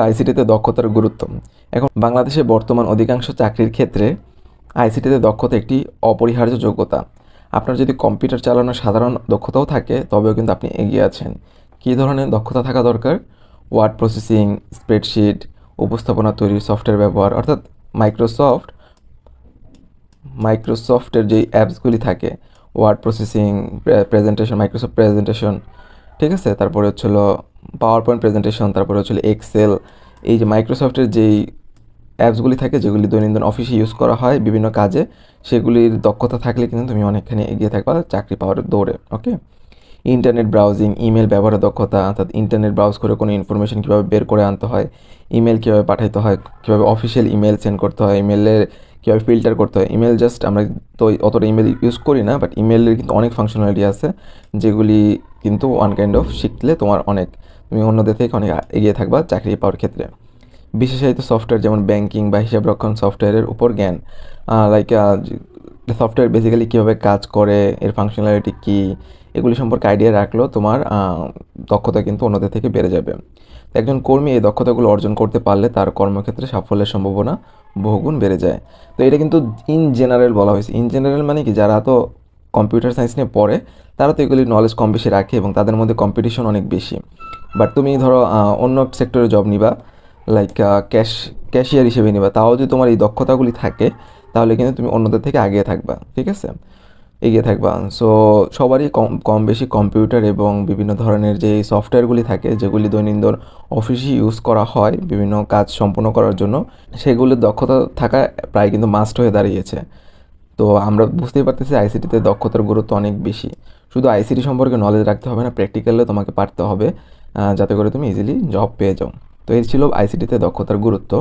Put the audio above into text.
আইসিটিতে দক্ষতার গুরুত্ব। এখন বাংলাদেশে বর্তমান অধিকাংশ চাকরির ক্ষেত্রে আইসিটিতে দক্ষতা একটি অপরিহার্য যোগ্যতা। আপনার যদি কম্পিউটার চালানোর সাধারণ দক্ষতাও থাকে, তবেও কিন্তু আপনি এগিয়ে আছেন। কী ধরনের দক্ষতা থাকা দরকার? ওয়ার্ড প্রসেসিং, স্প্রেডশিট, উপস্থাপনা তৈরি সফটওয়্যার ব্যবহার, অর্থাৎ মাইক্রোসফট, মাইক্রোসফটের যেই অ্যাপসগুলি থাকে, word processing presentation, Microsoft presentation, ঠিক আছে? তারপরে হচ্ছিল পাওয়ার পয়েন্ট প্রেজেন্টেশন তারপরে হচ্ছে এক্সেল এই যে মাইক্রোসফটের যেই অ্যাপসগুলি থাকে, যেগুলি দৈনন্দিন অফিসে ইউজ করা হয় বিভিন্ন কাজে, সেগুলির দক্ষতা থাকলে কিন্তু তুমি অনেকখানি এগিয়ে থাকবা চাকরি পাওয়ার দৌড়ে ওকে ইন্টারনেট ব্রাউজিং ইমেল ব্যবহারের দক্ষতা, অর্থাৎ ইন্টারনেট ব্রাউজ করে কোনো ইনফরমেশন কীভাবে বের করে আনতে হয় ইমেল কীভাবে পাঠাইতে হয়, কীভাবে অফিসিয়াল ইমেল সেন্ড করতে হয় ইমেলের কীভাবে ফিল্টার করতে হয়? ইমেল জাস্ট আমরা তো অতটা ইমেল ইউজ করি না বাট ইমেলের কিন্তু অনেক ফাংশনালিটি আছে, যেগুলি কিন্তু ওয়ান কাইন্ড অফ শিখলে তোমার অনেক, তুমি অন্যদের থেকে অনেক এগিয়ে থাকবা চাকরি পাওয়ার ক্ষেত্রে। বিশেষায়িত সফটওয়্যার যেমন ব্যাংকিং বা হিসাবরক্ষণ সফটওয়্যারের উপর জ্ঞান লাইক সফটওয়্যার বেসিক্যালি কীভাবে কাজ করে, এর ফাংশনালিটি কী, এগুলি সম্পর্কে আইডিয়া রাখলেও তোমার দক্ষতা কিন্তু অন্যদের থেকে বেড়ে যাবে। তো একজন কর্মী এই দক্ষতাগুলো অর্জন করতে পারলে তার কর্মক্ষেত্রে সাফল্যের সম্ভাবনা বহুগুণ বেড়ে যায়। তো এটা কিন্তু ইন জেনারেল বলা হয়েছে। ইন জেনারেল মানে কি, যারা তো কম্পিউটার সায়েন্স নিয়ে পড়ে, তারা তো এগুলি নলেজ কম বেশি রাখে এবং তাদের মধ্যে কম্পিটিশন অনেক বেশি। বাট তুমি ধরো অন্য সেক্টরে জব নিবা লাইক ক্যাশ ক্যাশিয়ার হিসেবে নিবা, তাও যদি তোমার এই দক্ষতাগুলি থাকে তাহলে কিন্তু তুমি অন্যদের থেকে আগিয়ে থাকবা, ঠিক আছে? এগিয়ে থাকবা। সো সবারই কম কম বেশি কম্পিউটার এবং বিভিন্ন ধরনের যে সফটওয়্যারগুলি থাকে, যেগুলি দৈনন্দিন অফিসে ইউজ করা হয়, বিভিন্ন কাজ সম্পন্ন করার জন্য, সেগুলির দক্ষতা থাকা প্রায় কিন্তু মাস্ট হয়ে দাঁড়িয়েছে। তো আমরা বুঝতেই পারতেছি আইসিটিতে দক্ষতার গুরুত্ব অনেক বেশি। শুধু আইসিটি সম্পর্কে নলেজ রাখতে হবে না প্র্যাকটিক্যালে তোমাকে পারতে হবে যাতে করে তুমি ইজিলি জব পেয়ে যাও। তো এই ছিল আইসিটিতে দক্ষতার গুরুত্ব।